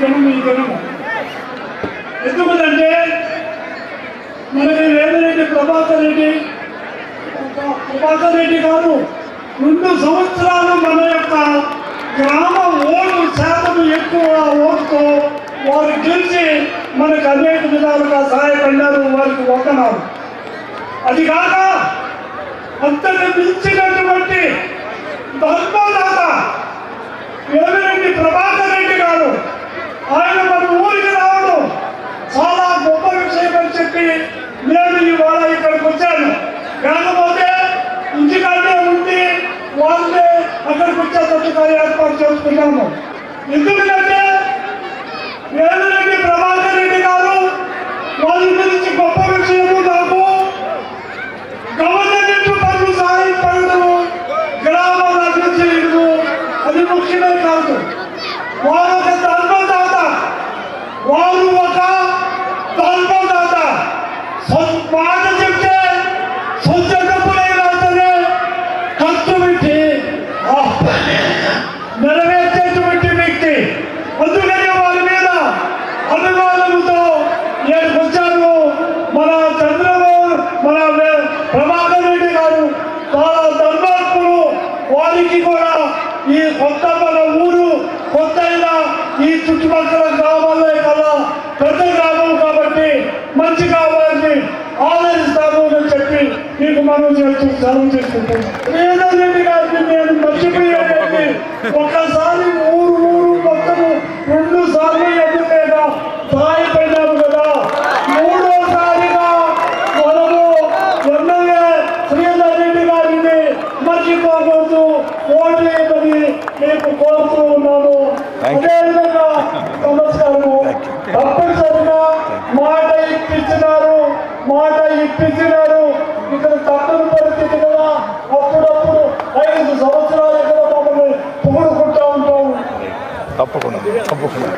జనం ఈ జనము ఎందుకంటే మనకి రేమిరెడ్డి ప్రభాకర్ రెడ్డి ప్రభాకర్ రెడ్డి గారు రెండు సంవత్సరాలు మన యొక్క గ్రామ ఓటు శాతం ఎక్కువ ఓటుతో వారు గెలిచి మనకు అనేక విధాలుగా సహాయపడినారు వారికి ఒకనారు అది కాక అంతటి మించిన వచ్చేటట్టుగా ఏర్పాటు చేసుకున్నాము ఎందుకంటే వేమిరెడ్డి ప్రభాకర్ రెడ్డి గారు వాళ్ళ గురించి గొప్ప విషయము నాకు గవర్నమెంట్ పనులు సహాయపడము గ్రామాల అభివృద్ధి లేదు అది ముఖ్యమే కాదు వారు ఒక ధర్మదాత వారు ఒక ధర్మదాత సొ- అభిమానంతో నేను వచ్చాను మన చంద్రబాబు మన ప్రభాకర్ రెడ్డి గారు. చాలా ధర్మాత్ములు వారికి కూడా ఈ కొత్త మన ఊరు కొత్త ఈ చుట్టుపక్కల గ్రామాలే కదా పెద్ద గ్రామం కాబట్టి మంచిగా వారిని ఆదరిస్తాము అని చెప్పి మీకు మనం చేస్తూ సెలవు చేసుకుంటున్నాం. రెడ్డి గారిని నేను ఒక్కసారి ఊరు ఊరు మొత్తము రెండు సార్లు ఎదురుగా సహాయపడినాము కదా మూడోసారిగా మనము ఎమ్మెల్యే శ్రీధర్ రెడ్డి గారిని మర్చిపోకూడదు ఓటు వేయమని మీకు కోరుతూ ఉన్నాను అదేవిధంగా నమస్కారము. తప్పనిసరిగా మాట ఇప్పించినారు. మాట ఇప్పించినారు. ఇక్కడ తప్పని పరిస్థితి కదా. అప్పుడప్పుడు ఐదు సంవత్సరాలు కూడా మమ్మల్ని పొగుడుకుంటా ఉంటాము. తప్పకుండా తప్పకుండా.